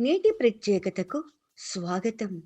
నేటి ప్రత్యేకతకు స్వాగతం.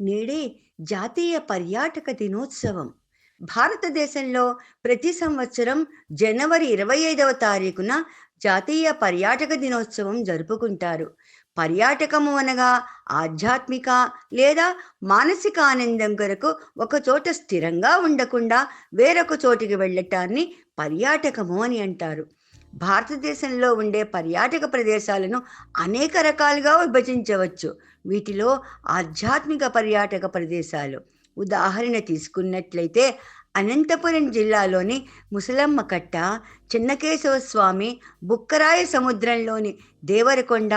నేడే జాతీయ పర్యాటక దినోత్సవం. భారతదేశంలో ప్రతి సంవత్సరం జనవరి ఇరవై ఐదవ తారీఖున జాతీయ పర్యాటక దినోత్సవం జరుపుకుంటారు. పర్యాటకము అనగా ఆధ్యాత్మిక లేదా మానసిక ఆనందం కొరకు ఒక చోట స్థిరంగా ఉండకుండా వేరొక చోటికి వెళ్ళటాన్ని పర్యాటకము అని అంటారు. భారతదేశంలో ఉండే పర్యాటక ప్రదేశాలను అనేక రకాలుగా విభజించవచ్చు. వీటిలో ఆధ్యాత్మిక పర్యాటక ప్రదేశాలు. ఉదాహరణ తీసుకున్నట్లయితే అనంతపురం జిల్లాలోని ముసలమ్మ కట్ట చిన్నకేశవ స్వామి బుక్కరాయ సముద్రంలోని దేవరకొండ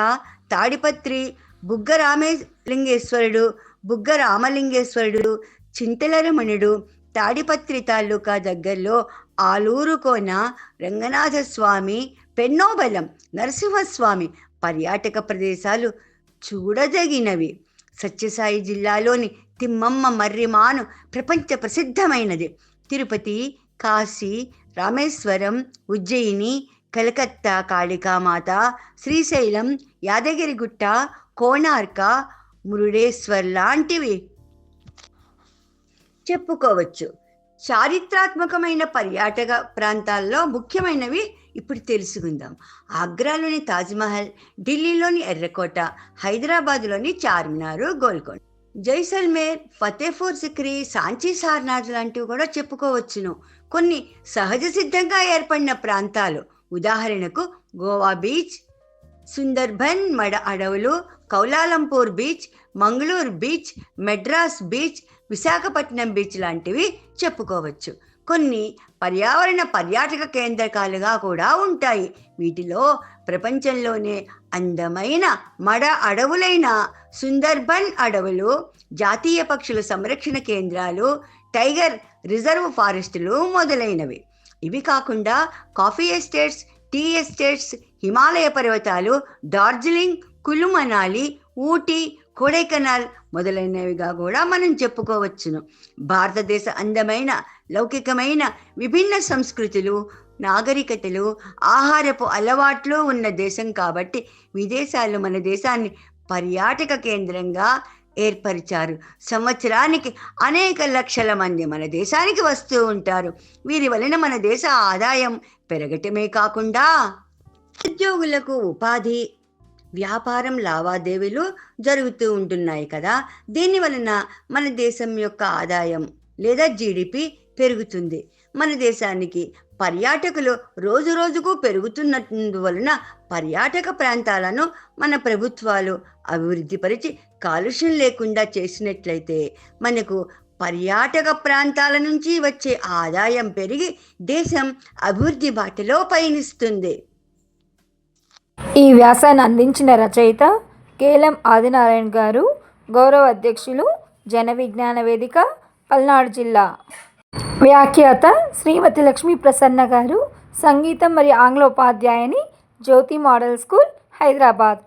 తాడిపత్రి బుగ్గ బుగ్గరామలింగేశ్వరుడు బుగ్గ రామలింగేశ్వరుడు చింతలరమణుడు తాడిపత్రి తాలూకా దగ్గరలో ఆలూరు కోన రంగనాథస్వామి పెన్నోబలం నరసింహస్వామి పర్యాటక ప్రదేశాలు చూడదగినవి. సత్యసాయి జిల్లాలోని తిమ్మమ్మ మర్రిమాను ప్రపంచ ప్రసిద్ధమైనది. తిరుపతి కాశీ రామేశ్వరం ఉజ్జయిని కలకత్తా కాళికామాత శ్రీశైలం యాదగిరిగుట్ట కోణార్క మురుడేశ్వర్ లాంటివి చెప్పుకోవచ్చు. చారిత్రాత్మకమైన పర్యాటక ప్రాంతాల్లో ముఖ్యమైనవి ఇప్పుడు తెలుసుకుందాం. ఆగ్రాలోని తాజ్మహల్ ఢిల్లీలోని ఎర్రకోట హైదరాబాద్లోని చార్మినారు గోల్కొండ. జైసల్మేర్ ఫతేపూర్ సిక్రీ సాంచీ సార్నాథ్ లాంటివి కూడా చెప్పుకోవచ్చును. కొన్ని సహజ సిద్ధంగా ఏర్పడిన ప్రాంతాలు. ఉదాహరణకు గోవా బీచ్ సుందర్బన్ మడ అడవులు Kuala Lumpur beach Mangaluru beach Madras beach Visakhapatnam beach లాంటివి చెప్పుకోవచ్చు. కొన్ని పర్యావరణ పర్యాటక కేంద్రకాలుగా కూడా ఉంటాయి. వీటిలో ప్రపంచంలోనే అందమైన మడ అడవులైన సుందర్బన్ అడవులు జాతీయ పక్షుల సంరక్షణ కేంద్రాలు టైగర్ రిజర్వ్ ఫారెస్టులు మొదలైనవి. ఇవి కాకుండా coffee estates tea estates Himalaya పర్వతాలు డార్జిలింగ్ కులు మనాలి ఊటీ కొడైకెనాల్ మొదలైనవిగా కూడా మనం చెప్పుకోవచ్చును. భారతదేశ అందమైన లౌకికమైన విభిన్న సంస్కృతులు నాగరికతలు ఆహారపు అలవాట్లు ఉన్న దేశం కాబట్టి విదేశాలు మన దేశాన్ని పర్యాటక కేంద్రంగా ఏర్పరిచారు. సంవత్సరానికి అనేక లక్షల మంది మన దేశానికి వస్తూ ఉంటారు. వీరి వలన మన దేశ ఆదాయం పెరగటమే కాకుండా ఉద్యోగులకు ఉపాధి వ్యాపారం లావాదేవీలు జరుగుతూ ఉంటున్నాయి కదా. దీని వలన మన దేశం యొక్క ఆదాయం లేదా జీడిపి పెరుగుతుంది. మన దేశానికి పర్యాటకులు రోజు రోజుకు పెరుగుతున్నందువలన పర్యాటక ప్రాంతాలను మన ప్రభుత్వాలు అభివృద్ధిపరిచి కాలుష్యం లేకుండా చేసినట్లయితే మనకు పర్యాటక ప్రాంతాల నుంచి వచ్చే ఆదాయం పెరిగి దేశం అభివృద్ధి బాటలో పయనిస్తుంది. ఈ వ్యాసాన్ని అందించిన రచయిత కేలం ఆదినారాయణ గారు గౌరవ అధ్యక్షులు జన విజ్ఞాన వేదిక పల్నాడు జిల్లా. వ్యాఖ్యాత శ్రీమతి లక్ష్మీ ప్రసన్న గారు సంగీతం మరియు ఆంగ్ల ఉపాధ్యాయుని జ్యోతి మోడల్ స్కూల్ హైదరాబాద్.